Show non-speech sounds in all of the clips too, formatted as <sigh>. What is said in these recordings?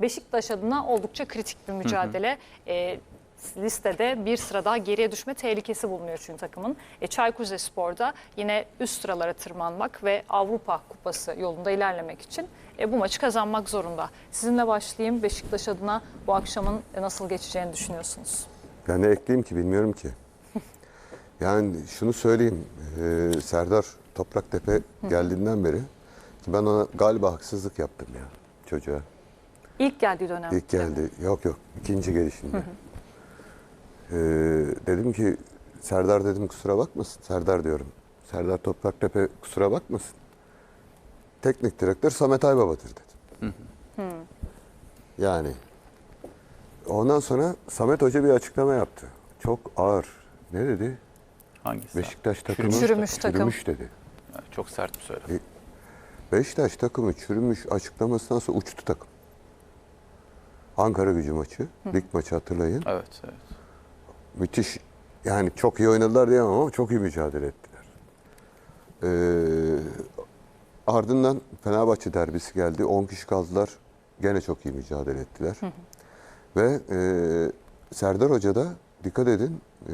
Beşiktaş adına oldukça kritik bir mücadele. E, listede bir sıra daha geriye düşme tehlikesi bulunuyor çünkü takımın. E, Çaykur Rizespor'da yine üst sıralara tırmanmak ve Avrupa Kupası yolunda ilerlemek için e, bu maçı kazanmak zorunda. Sizinle başlayayım. Beşiktaş adına bu akşamın e, nasıl geçeceğini düşünüyorsunuz? Ben ne ekleyeyim ki bilmiyorum ki. <laughs> Yani şunu söyleyeyim. e, Serdar Topraktepe geldiğinden beri ki ben ona galiba haksızlık yaptım ya çocuğa. İlk geldiği dönem. İlk geldi. Yok yok. ikinci gelişinde. Ee, dedim ki Serdar dedim kusura bakmasın. Serdar diyorum. Serdar Topraktepe kusura bakmasın. Teknik direktör Samet Aybabadır dedim. Yani ondan sonra Samet Hoca bir açıklama yaptı. Çok ağır. Ne dedi? Hangisi? Beşiktaş takımı Çürümüş takım. çürümüş dedi. Ha, Çok sert bir söylem. Beşiktaş takımı çürümüş açıklamasından sonra uçtu takım. Ankara gücü maçı, lig maçı hatırlayın. Evet, evet. Müthiş. Yani çok iyi oynadılar diyemem ama çok iyi mücadele ettiler. Ee, ardından Fenerbahçe derbisi geldi. 10 kişi kaldılar. Gene çok iyi mücadele ettiler. Ve e, Serdar Hoca da dikkat edin e,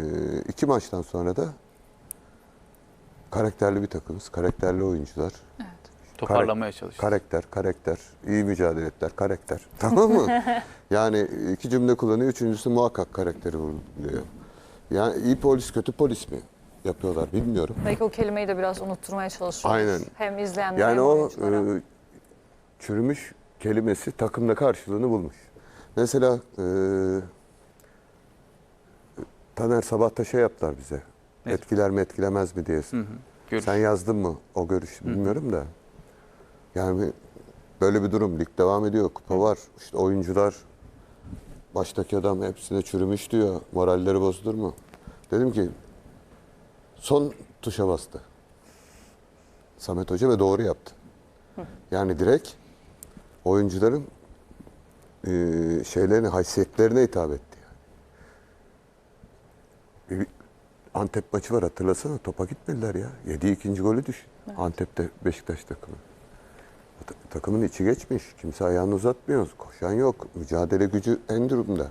iki maçtan sonra da karakterli bir takımız. Karakterli oyuncular. Toparlamaya çalıştı. Karakter, karakter. iyi mücadele ettiler, karakter. <laughs> Tamam mı? <laughs> yani iki cümle kullanıyor, üçüncüsü muhakkak karakteri vurguluyor. Yani iyi polis, kötü polis mi yapıyorlar bilmiyorum. Belki o kelimeyi de biraz unutturmaya çalışıyoruz. Aynen. Hem izleyenlere Yani hem o e, çürümüş kelimesi takımda karşılığını bulmuş. Mesela e, Taner sabahta şey yaptılar bize. Ne? Etkiler mi etkilemez mi diye. Hı hı. Görüş. Sen yazdın mı o görüşü bilmiyorum da. Yani böyle bir durum. Lig devam ediyor. Kupa var. İşte oyuncular baştaki adam hepsine çürümüş diyor. Moralleri bozulur mu? Dedim ki son tuşa bastı. Samet Hoca ve doğru yaptı. Yani direkt oyuncuların eee şeylerine, haysiyetlerine hitap etti. Yani. Bir Antep maçı var hatırlasana topa gitmediler ya. Yediği ikinci golü düşün. Antep'te Beşiktaş takımı. Ta- Takımın içi geçmiş. Kimse ayağını uzatmıyor. Koşan yok. Mücadele gücü en durumda.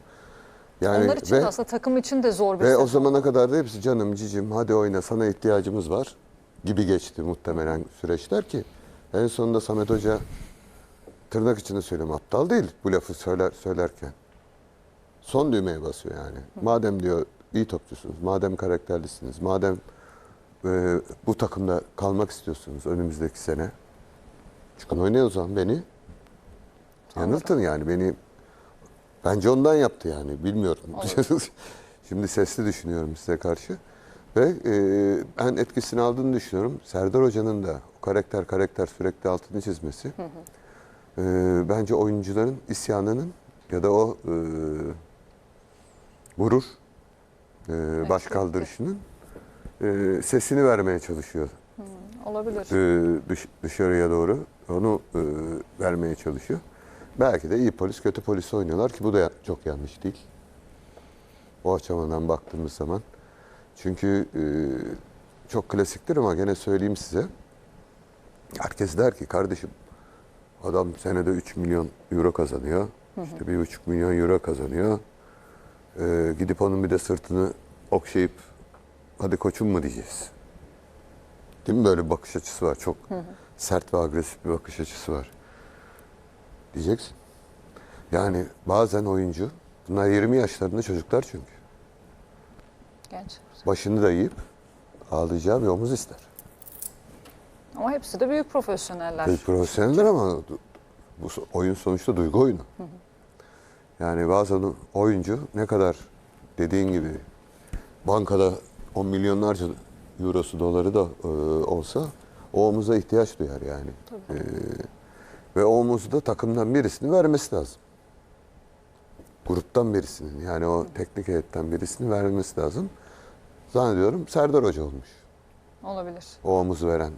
Yani Onlar için ve, de aslında takım için de zor bir ve o sezon. zamana kadar da hepsi canım cicim hadi oyna sana ihtiyacımız var gibi geçti muhtemelen süreçler ki en sonunda Samet Hoca tırnak içinde söylüyorum aptal değil bu lafı söyler söylerken. Son düğmeye basıyor yani. Madem diyor iyi topçusunuz, madem karakterlisiniz, madem e, bu takımda kalmak istiyorsunuz önümüzdeki sene. Çıkın oynayın o zaman beni. Yanıltın yani beni. Bence ondan yaptı yani bilmiyorum. <laughs> Şimdi sesli düşünüyorum size karşı. Ve e, ben etkisini aldığını düşünüyorum. Serdar Hoca'nın da o karakter karakter sürekli altını çizmesi. e, bence oyuncuların isyanının ya da o e, gurur e, baş kaldırışının e, sesini vermeye çalışıyor Olabilir. e, dış- dışarıya doğru onu e, vermeye çalışıyor. Belki de iyi polis kötü polis oynuyorlar ki bu da çok yanlış değil. O açıdan baktığımız zaman. Çünkü e, çok klasiktir ama gene söyleyeyim size. Herkes der ki kardeşim adam senede 3 milyon euro kazanıyor. İşte 1,5 milyon euro kazanıyor. E, gidip onun bir de sırtını okşayıp hadi koçum mu diyeceğiz. Değil mi böyle bir bakış açısı var. Çok sert ve agresif bir bakış açısı var. Diyeceksin. Yani bazen oyuncu, bunlar 20 yaşlarında çocuklar çünkü. Genç. Başını da yiyip ağlayacağı bir omuz ister. Ama hepsi de büyük profesyoneller. Tabii profesyoneller ama bu oyun sonuçta duygu oyunu. Yani bazen oyuncu ne kadar dediğin gibi bankada 10 milyonlarca eurosu doları da e, olsa o omuza ihtiyaç duyar yani. E, ve o omuzu da takımdan birisini vermesi lazım. Gruptan birisinin yani o teknik heyetten birisini vermesi lazım. Zannediyorum Serdar Hoca olmuş. Olabilir. O omuzu veren.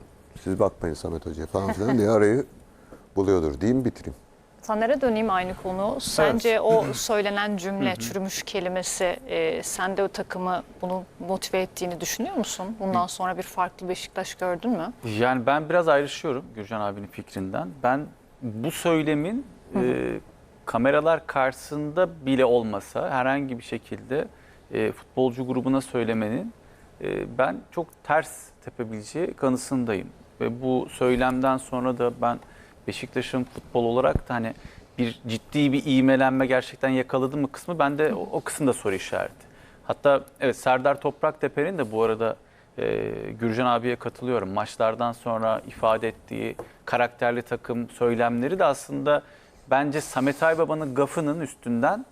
Siz bakmayın Samet Hoca'ya falan filan diye arayı <laughs> buluyordur diyeyim bitireyim. Taner'e döneyim aynı konu. Sence o söylenen cümle, çürümüş kelimesi e, sende o takımı bunu motive ettiğini düşünüyor musun? Bundan sonra bir farklı Beşiktaş gördün mü? Yani ben biraz ayrışıyorum Gürcan abinin fikrinden. Ben bu söylemin e, kameralar karşısında bile olmasa herhangi bir şekilde e, futbolcu grubuna söylemenin e, ben çok ters tepebileceği kanısındayım. Ve bu söylemden sonra da ben Beşiktaş'ın futbol olarak da hani bir ciddi bir iğmelenme gerçekten yakaladı mı kısmı bende o, o kısımda soru işareti. Hatta evet Serdar Topraktepe'nin de bu arada e, Gürcan abiye katılıyorum. Maçlardan sonra ifade ettiği karakterli takım söylemleri de aslında bence Samet Aybaba'nın gafının üstünden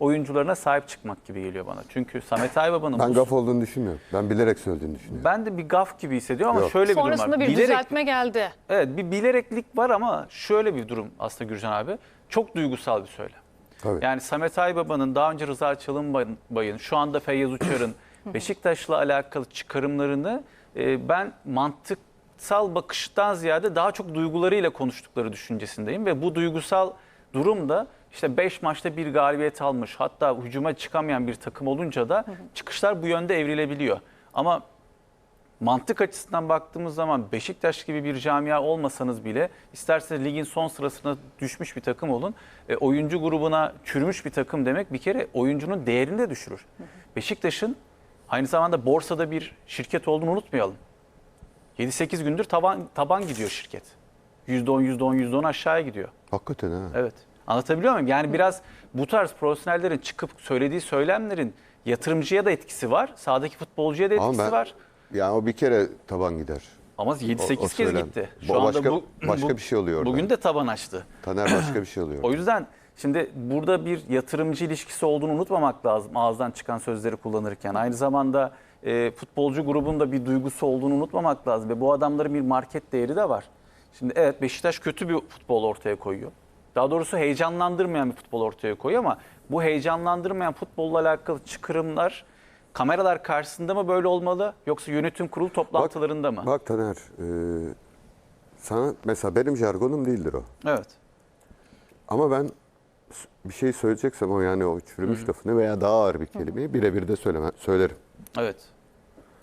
oyuncularına sahip çıkmak gibi geliyor bana. Çünkü Samet Aybaba'nın Ben bu- gaf olduğunu düşünmüyorum. Ben bilerek söylediğini düşünüyorum. ben de bir gaf gibi hissediyorum ama Yok. şöyle bir durum Sonrasında var. bir Bilerek- düzeltme geldi. Evet bir bilereklik var ama şöyle bir durum aslında Gürcan abi. Çok duygusal bir söylem. Tabii. Yani Samet Aybaba'nın daha önce Rıza Çalınbay'ın şu anda Feyyaz Uçar'ın <clears throat> Beşiktaş'la alakalı çıkarımlarını e, ben mantıksal bakıştan ziyade daha çok duygularıyla konuştukları düşüncesindeyim ve bu duygusal durum da işte 5 maçta bir galibiyet almış hatta hücuma çıkamayan bir takım olunca da çıkışlar bu yönde evrilebiliyor. Ama mantık açısından baktığımız zaman Beşiktaş gibi bir camia olmasanız bile isterseniz ligin son sırasına düşmüş bir takım olun. E, oyuncu grubuna çürümüş bir takım demek bir kere oyuncunun değerini de düşürür. Beşiktaş'ın aynı zamanda borsada bir şirket olduğunu unutmayalım. 7-8 gündür taban, taban gidiyor şirket. %10, %10, %10 aşağıya gidiyor. Hakikaten ha. Evet. Anlatabiliyor muyum? Yani biraz bu tarz profesyonellerin çıkıp söylediği söylemlerin yatırımcıya da etkisi var. Sahadaki futbolcuya da Ama etkisi ben- var. Yani o bir kere taban gider. Ama O- 7-8 o kez söylem. gitti. Bu başka- başka bir şey oluyor orada. Bugün de taban açtı. Taner başka bir şey oluyor. O yüzden şimdi burada bir yatırımcı ilişkisi olduğunu unutmamak lazım ağızdan çıkan sözleri kullanırken. Aynı zamanda e, futbolcu grubunda bir duygusu olduğunu unutmamak lazım. Ve bu adamların bir market değeri de var. Şimdi evet Beşiktaş kötü bir futbol ortaya koyuyor. Daha doğrusu heyecanlandırmayan bir futbol ortaya koyuyor ama bu heyecanlandırmayan futbolla alakalı çıkarımlar kameralar karşısında mı böyle olmalı yoksa yönetim kurulu toplantılarında mı? Bak Taner, e, sana mesela benim jargonum değildir o. Evet. Ama ben bir şey söyleyeceksem o yani o çürümüş lafını veya daha ağır bir kelimeyi birebir de söyleme, söylerim. Evet.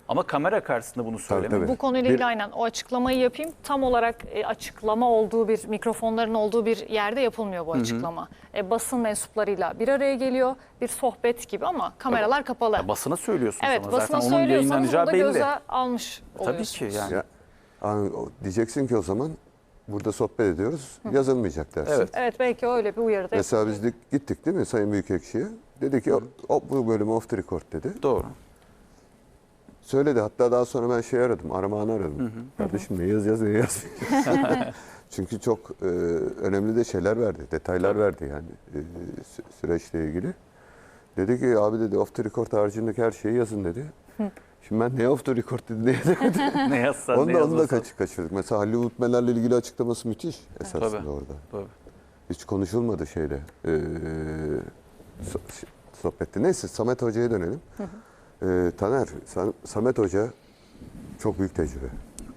Ama kamera karşısında bunu söylemek. tabii. Bu konuyla Bir- ilgili aynen o açıklamayı yapayım. Tam olarak e, açıklama olduğu bir mikrofonların olduğu bir yerde yapılmıyor bu açıklama. E, basın mensuplarıyla bir araya geliyor. Bir sohbet gibi ama kameralar kapalı. Ya basına söylüyorsunuz evet ama basına zaten onun yayınlanacağı belli. göze almış Tabii ki yani. Ya, diyeceksin ki o zaman burada sohbet ediyoruz, yazılmayacak dersin. Evet. Evet belki öyle bir uyarıda Mesela biz de gittik değil mi Sayın Büyükekşi'ye? Dedi ki o, o- bu bölüm off the record dedi. Doğru. Söyledi hatta daha sonra ben şey aradım, Armağan'ı aradım. Kardeşim ne yaz yaz ne yaz. <laughs> Çünkü çok e, önemli de şeyler verdi, detaylar verdi yani e, sü- süreçle ilgili. Dedi ki abi dedi off the record haricindeki her şeyi yazın dedi. Şimdi ben ne off the record dedi ne dedim. <laughs> ne yazsan onu ne da, onu da yazmasan. kaç, kaçırdık. Mesela Halil Utmeler'le ilgili açıklaması müthiş esasında Tabii. orada. Tabii. Hiç konuşulmadı şeyde. Ee, so- sohbette. Neyse Samet Hoca'ya dönelim. Ee, Taner, Sa- Samet Hoca çok büyük tecrübe.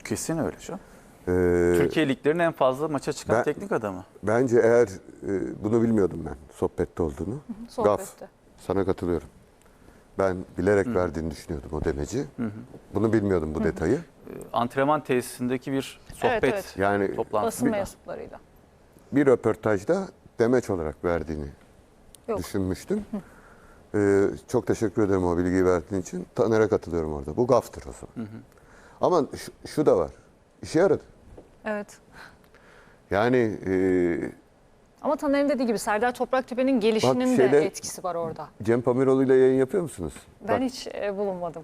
Kesin öyle şu. Ee, Türkiye liglerinin en fazla maça çıkan ben- teknik adamı. Bence eğer e, bunu bilmiyordum ben sohbette olduğunu. Gaf, sohbette. sana katılıyorum. Ben bilerek verdiğini düşünüyordum o demeci. Bunu bilmiyordum bu detayı. Ee, Antrenman tesisindeki bir sohbet evet. Yani toplantısı. Basın mensuplarıyla. bir röportajda demeç olarak verdiğini Yok. düşünmüştüm. Ee, çok teşekkür ederim o bilgiyi verdiğin için. Taner'e katılıyorum orada. Bu gaftır o zaman. Ama şu, şu da var. İşe yaradı. Evet. Yani e, Ama Taner'in dediği gibi Serdar Topraktepe'nin gelişinin Bak şeyde- de etkisi var orada. Cem Pamiroğlu ile yayın yapıyor musunuz? Ben Bak, hiç e, bulunmadım.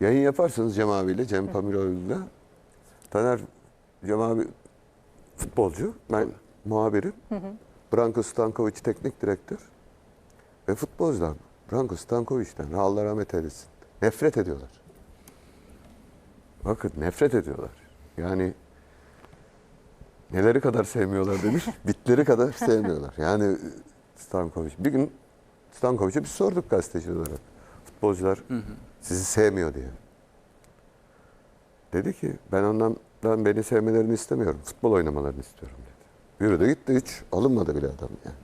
Yayın yaparsanız Cem abiyle, Cem Pamiroğlu'yla. Taner, Cem abi futbolcu. Ben muhabirim. Branko Stankovic teknik direktör. Ve futbolcular Branko Stankovic'ten Allah rahmet eylesin. Nefret ediyorlar. Bakın nefret ediyorlar. Yani neleri kadar sevmiyorlar denir. <laughs> bitleri kadar sevmiyorlar. Yani Stankovic. Bir gün Stankovic'e biz sorduk gazeteci olarak. Futbolcular sizi sevmiyor diye. Dedi ki ben ondan ben beni sevmelerini istemiyorum. Futbol oynamalarını istiyorum dedi. Yürüdü gitti hiç alınmadı bile adam yani.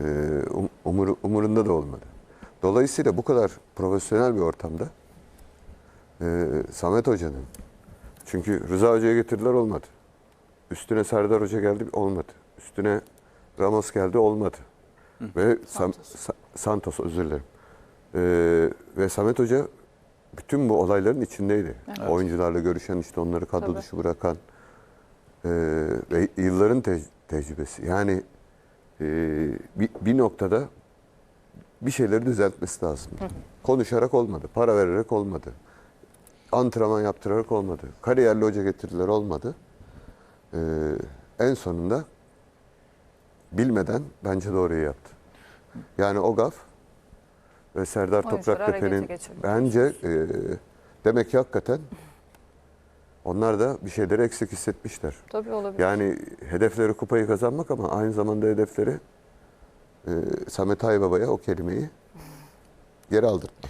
Ee, um- umur- umurunda da olmadı. Dolayısıyla bu kadar profesyonel bir ortamda e, Samet Hoca'nın çünkü Rıza Hoca'ya getirdiler olmadı. Üstüne Serdar Hoca geldi olmadı. Üstüne Ramos geldi olmadı. Ve Sam- Santos. Sa- Santos özür dilerim. Ee, ve Samet Hoca bütün bu olayların içindeydi. Oyuncularla görüşen işte onları kadro Tabii. dışı bırakan ee, ve yılların te- tecrübesi. Yani bir, bir noktada bir şeyleri düzeltmesi lazım. Konuşarak olmadı, para vererek olmadı. Antrenman yaptırarak olmadı. Kariyerli hoca getirdiler olmadı. Ee, en sonunda bilmeden bence doğruyu yaptı. Yani o gaf ve Serdar Topraktepe'nin bence e, demek ki hakikaten onlar da bir şeyleri eksik hissetmişler. Tabii olabilir. Yani hedefleri kupayı kazanmak ama aynı zamanda hedefleri e, Samet Aybaba'ya o kelimeyi geri aldırmak.